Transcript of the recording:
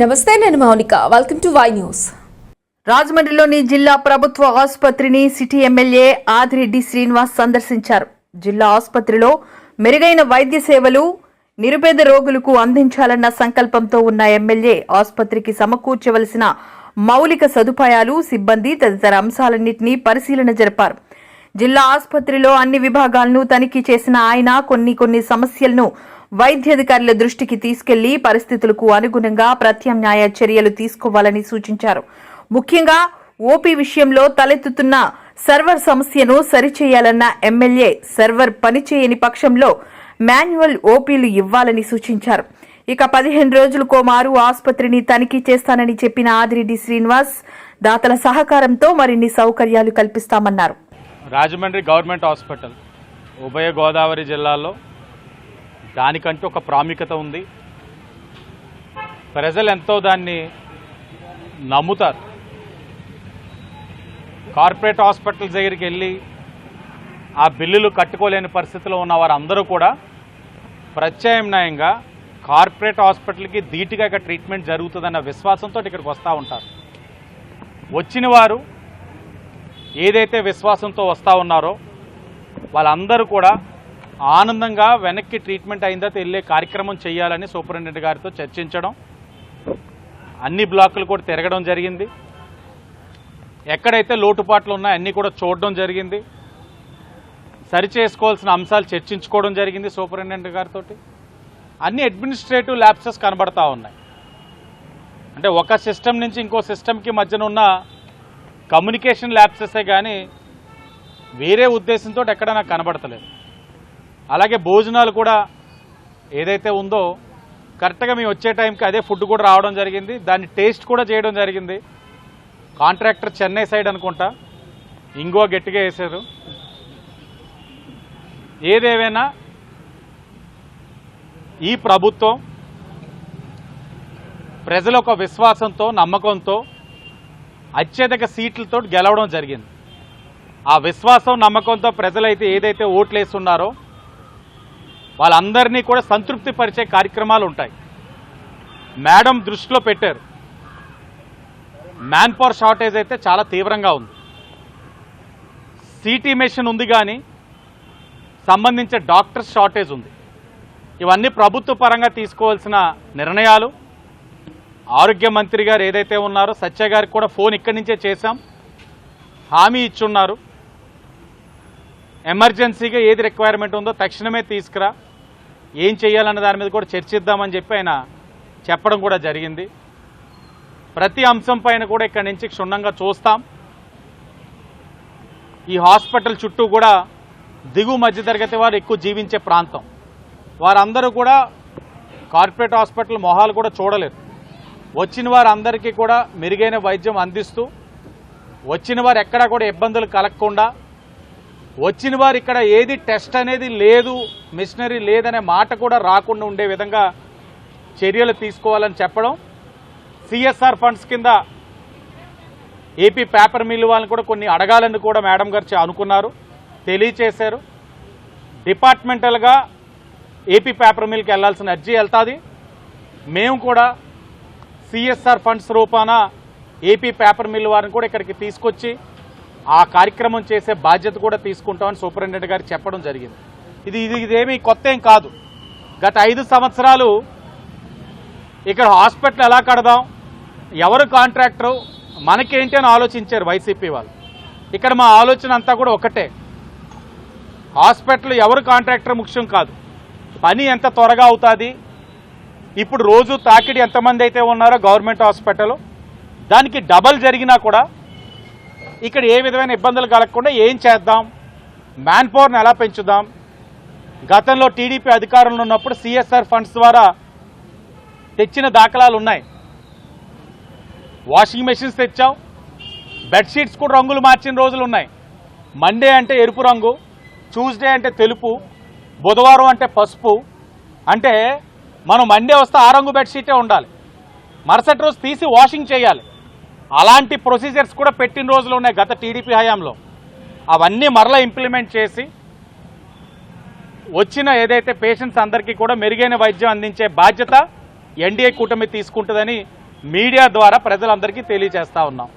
నమస్తే నేను Mounika. Welcome to Y news రాజమండ్రిలోని జిల్లా ప్రభుత్వ ఆసుపత్రిని సిటీ ఎమ్మెల్యే ఆదిరెడ్డి శ్రీనివాస్ సందర్శించారు. జిల్లా ఆసుపత్రిలో మెరుగైన వైద్య సేవలు నిరుపేద రోగులకు అందించాలన్న సంకల్పంతో ఉన్న ఎమ్మెల్యే ఆసుపత్రికి సమకూర్చవలసిన మౌలిక సదుపాయాలు సిబ్బంది తదితర అంశాలన్నింటినీ పరిశీలన జరిపారు. జిల్లా ఆసుపత్రిలో అన్ని విభాగాలను తనిఖీ చేసిన ఆయన కొన్ని కొన్ని సమస్యలను వైద్యాధికారుల దృష్టికి తీసుకెళ్ళి పరిస్థితులకు అనుగుణంగా ప్రత్యామ్నాయ చర్యలు తీసుకోవాలని సూచించారు. ముఖ్యంగా ఓపీ విషయంలో తలెత్తుతున్న సర్వర్ సమస్యను సరిచేయాలన్న ఎమ్మెల్యే సర్వర్ పనిచేయని పక్షంలో మాన్యువల్ ఓపీలు ఇవ్వాలని సూచించారు. ఇక పదిహేను రోజులకో మారు ఆసుపత్రిని తనిఖీ చేస్తానని చెప్పిన ఆదిరెడ్డి శ్రీనివాస్ దాతల సహకారంతో మరిన్ని సౌకర్యాలు కల్పిస్తామన్నారు. రాజమండ్రి గవర్నమెంట్ హాస్పిటల్ ఉభయ గోదావరి జిల్లాలో దానికంటూ ఒక ప్రాముఖ్యత ఉంది. ప్రజలు ఎంతో దాన్ని నమ్ముతారు. కార్పొరేట్ హాస్పిటల్స్ దగ్గరికి వెళ్ళి ఆ బిల్లులు కట్టుకోలేని పరిస్థితిలో ఉన్న వారందరూ కూడా ప్రత్యామ్నాయంగా కార్పొరేట్ హాస్పిటల్కి ధీటుగా ఇక్కడ ట్రీట్మెంట్ జరుగుతుందన్న విశ్వాసంతో ఇక్కడికి వస్తూ ఉంటారు. వచ్చిన వారు ఏదైతే విశ్వాసంతో వస్తూ ఉన్నారో వాళ్ళందరూ కూడా ఆనందంగా వెనక్కి ట్రీట్మెంట్ అయిందా వెళ్ళే కార్యక్రమం చేయాలని సూపరింటెండెంట్ గారితో చర్చించడం అన్ని బ్లాకులు కూడా తిరగడం జరిగింది. ఎక్కడైతే లోటుపాట్లు ఉన్నాయో అన్నీ కూడా చూడడం జరిగింది. సరి చేసుకోవాల్సిన అంశాలు చర్చించుకోవడం జరిగింది సూపరింటెండెంట్ గారితో అన్ని అడ్మినిస్ట్రేటివ్ ల్యాప్సెస్ కనబడతా ఉన్నాయి. అంటే ఒక సిస్టమ్ నుంచి ఇంకో సిస్టమ్కి మధ్యన ఉన్న కమ్యూనికేషన్ ల్యాప్సెసే కానీ వేరే ఉద్దేశంతో ఎక్కడ నాకు కనబడతలేదు. అలాగే భోజనాలు కూడా ఏదైతే ఉందో కరెక్ట్గా మేము వచ్చే టైంకి అదే ఫుడ్ కూడా రావడం జరిగింది. దాన్ని టేస్ట్ కూడా చేయడం జరిగింది. కాంట్రాక్టర్ చెన్నై సైడ్ అనుకుంటా. ఇంగో గట్టిగా వేసారు ఏదేవైనా ఈ ప్రభుత్వం ప్రజల ఒక విశ్వాసంతో నమ్మకంతో అత్యధిక సీట్లతో గెలవడం జరిగింది. ఆ విశ్వాసం నమ్మకంతో ప్రజలైతే ఏదైతే ఓట్లు వేస్తున్నారో వాళ్ళందరినీ కూడా సంతృప్తి పరిచే కార్యక్రమాలు ఉంటాయి. మేడం దృష్టిలో పెట్టారు. మ్యాన్ పవర్ షార్టేజ్ అయితే చాలా తీవ్రంగా ఉంది. సిటీ మెషిన్ ఉంది కానీ సంబంధించే డాక్టర్స్ షార్టేజ్ ఉంది. ఇవన్నీ ప్రభుత్వ పరంగా తీసుకోవాల్సిన నిర్ణయాలు. ఆరోగ్య మంత్రి గారు ఏదైతే ఉన్నారో సత్య గారికి కూడా ఫోన్ ఇక్కడి నుంచే చేశాం. హామీ ఇచ్చున్నారు. ఎమర్జెన్సీగా ఏది రిక్వైర్మెంట్ ఉందో తక్షణమే తీసుకురా. ఏం చేయాలన్న దాని మీద కూడా చర్చిద్దామని చెప్పి ఆయన చెప్పడం కూడా జరిగింది. ప్రతి అంశం పైన కూడా ఇక్కడి నుంచి క్షుణ్ణంగా చూస్తాం. ఈ హాస్పిటల్ చుట్టూ కూడా దిగు మధ్యతరగతి వారు ఎక్కువ జీవించే ప్రాంతం. వారందరూ కూడా కార్పొరేట్ హాస్పిటల్ మొహాలు కూడా చూడలేరు. వచ్చిన వారందరికీ కూడా మెరుగైన వైద్యం అందిస్తూ వచ్చిన వారు ఎక్కడా కూడా ఇబ్బందులు కలగకుండా వచ్చిన వారు ఇక్కడ ఏది టెస్ట్ అనేది లేదు మిషనరీ లేదనే మాట కూడా రాకుండా ఉండే విధంగా చర్యలు తీసుకోవాలని చెప్పడం సిఎస్ఆర్ ఫండ్స్ కింద ఏపీ పేపర్ మిల్లు వాళ్ళని కూడా కొన్ని అడగాలని కూడా మేడం గారు చే- అనుకున్నారు తెలియచేశారు. డిపార్ట్మెంటల్గా ఏపీ పేపర్ మిల్కి వెళ్ళాల్సిన అర్జీ వెళ్తుంది. మేము కూడా సిఎస్ఆర్ ఫండ్స్ రూపాన ఏపీ పేపర్ మిల్ వారిని కూడా ఇక్కడికి తీసుకొచ్చి ఆ కార్యక్రమం చేసే బాధ్యత కూడా తీసుకుంటామని సూపరింటెండెంట్ గారు చెప్పడం జరిగింది. ఇది ఇది ఇదేమీ కొత్త ఏం కాదు. గత ఐదు సంవత్సరాలు ఇక్కడ హాస్పిటల్ ఎలా కడదాం ఎవరు కాంట్రాక్టరు మనకేంటి అని ఆలోచించారు వైసీపీ వాళ్ళు. ఇక్కడ మా ఆలోచన అంతా కూడా ఒకటే. హాస్పిటల్ ఎవరు కాంట్రాక్టర్ ముఖ్యం కాదు. పని ఎంత త్వరగా అవుతుంది ఇప్పుడు రోజు తాకిడి ఎంతమంది అయితే ఉన్నారో గవర్నమెంట్ హాస్పిటల్ దానికి డబల్ జరిగినా కూడా ఇక్కడ ఏ విధమైన ఇబ్బందులు కలగకుండా ఏం చేద్దాం? మ్యాన్ పవర్ని ఎలా పెంచుదాం? గతంలో టీడీపీ అధికారంలో ఉన్నప్పుడు సిఎస్ఆర్ ఫండ్స్ ద్వారా తెచ్చిన దాఖలాలు ఉన్నాయి. వాషింగ్ మెషిన్స్ తెచ్చాం. బెడ్షీట్స్ కూడా రంగులు మార్చిన రోజులు ఉన్నాయి. మండే అంటే ఎరుపు రంగు ట్యూస్డే అంటే తెలుపు బుధవారం అంటే పసుపు. అంటే మనం మండే వస్తే ఆ రంగు బెడ్షీటే ఉండాలి. మరుసటి రోజు తీసి వాషింగ్ చేయాలి. అలాంటి ప్రొసీజర్స్ కూడా పెట్టిన రోజులు ఉన్నాయి గత టీడీపీ హయాంలో. అవన్నీ మరలా ఇంప్లిమెంట్ చేసి వచ్చిన ఏదైతే పేషెంట్స్ అందరికీ కూడా మెరుగైన వైద్యం అందించే బాధ్యత ఎన్డీఏ కూటమి తీసుకుంటుందని మీడియా ద్వారా ప్రజలందరికీ తెలియజేస్తా ఉన్నాం.